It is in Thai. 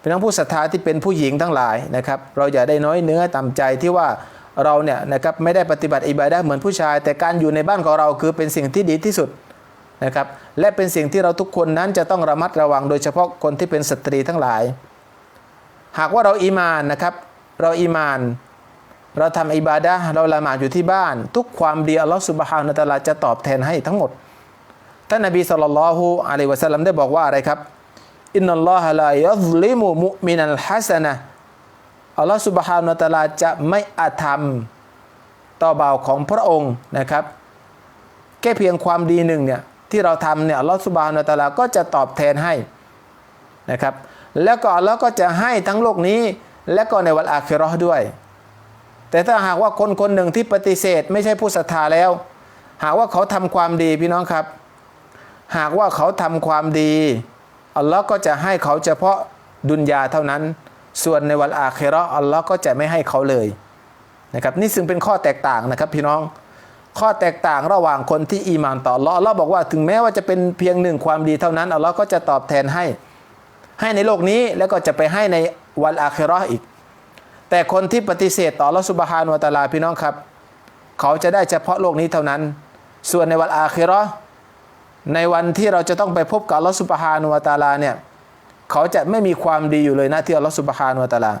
เป็นทั้งผู้ศรัทธาที่เป็นผู้หญิงทั้งหลายนะครับ เราอย่าได้น้อยเนื้อต่ำใจที่ว่าเราเนี่ยนะครับไม่ได้ปฏิบัติอิบาดะห์เหมือนผู้ชาย แต่การอยู่ในบ้านของเราคือเป็นสิ่งที่ดีที่สุดนะครับ และเป็นสิ่งที่เราทุกคนนั้นจะต้องระมัดระวังโดยเฉพาะคนที่เป็นสตรีทั้งหลาย หากว่าเราอีมานนะครับ เราอีมาน เราทำอิบาดะเราละหมาดอยู่ที่บ้าน ทุกความดีอัลลอฮฺสุบฮานะตะลาจะตอบแทนให้ทั้งหมดท่านนบีสุลต่านละฮุอะลัยวะสัลลัมได้บอกว่าอะไรครับ อินนัลลอฮะลายัซลิมุมุมินัลฮัสนะอัลลอฮฺสุบฮานะฮูวะตาลาจะไม่อาธรรม ต่อบ่าวของพระองค์นะครับ แค่เพียงความดีหนึ่งเนี่ยที่เราทำเนี่ยอัลลอฮฺสุบฮานะฮูวะตาลาก็จะตอบแทนให้นะครับ แล้วก็อัลลอฮ์ก็จะให้ทั้งโลกนี้และก็ในวันอาคิราะห์ด้วย แต่ถ้าหากว่าคนคนหนึ่งที่ปฏิเสธ ไม่ใช่ผู้ศรัทธาแล้ว หากว่าเขาทำความดีพี่น้องครับ หากว่าเขาทำความดี อัลลอฮ์ก็จะให้เขาเฉพาะดุนยาเท่านั้น ส่วนในวันอาคิเราะอัลลอฮ์ก็จะไม่ให้เขาเลยนะครับนี่ซึ่งเป็นข้อแตกต่างนะครับพี่น้อง ข้อแตกต่างระหว่างคนที่อีมานต่ออัลลอฮ์อัลลอฮ์บอกว่าถึงแม้ว่าจะเป็นเพียงหนึ่งความดีเท่านั้นอัลลอฮ์ก็จะตอบแทนให้ ให้ในโลกนี้แล้วก็จะไปให้ในวันอาคิเราะอีก แต่คนที่ปฏิเสธต่ออัลลอฮ์สุบฮานุวตาลาพี่น้องครับ เขาจะได้เฉพาะโลกนี้เท่านั้น ส่วนในวันอาคิเราะ ในวันที่เราจะต้องไปพบกับอัลอสุบฮานุวตาลาเนี่ย เขาจะไม่มีความดีอยู่เลยนะที่ลอสุบฮานุวตาลา